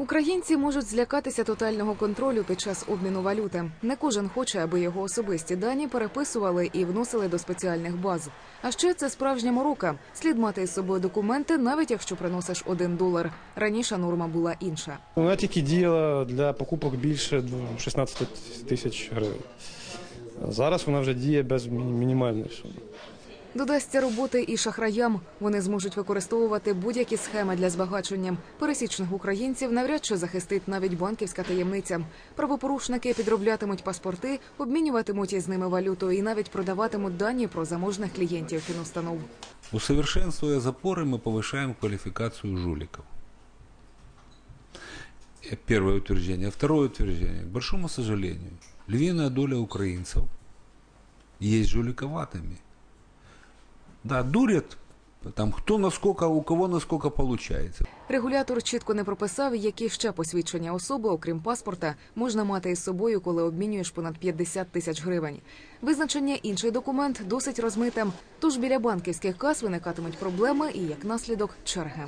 Українці можуть злякатися тотального контролю під час обміну валюти. Не кожен хоче, аби його особисті дані переписували і вносили до спеціальних баз. А ще це справжня морока. Слід мати із собою документи, навіть якщо приносиш один долар. Раніше норма була інша. Вона тільки діяла для покупок більше 16 тисяч гривень. Зараз вона вже діє без мі- мінімальної суми. Додасться роботи і шахраям. Вони зможуть використовувати будь-які схеми для збагачення. Пересічних українців навряд чи захистить навіть банківська таємниця. Правопорушники підроблятимуть паспорти, обмінюватимуть із ними валюту і навіть продаватимуть дані про заможних клієнтів фінустанов. Усовершенствуя запоры, мы повышаем квалификацию жуликов. Э, Первое утверждение. Второе утверждение. К большому сожалению, львиная доля украинцев есть жуликоватыми. Да, дурят, там хто наскільки, у кого наскільки виходить. Регулятор чітко не прописав, які ще посвідчення особи, окрім паспорта, можна мати із собою, коли обмінюєш понад 50 тисяч гривень. Визначення інший документ досить розмите. Тож біля банківських кас виникатимуть проблеми і як наслідок черги.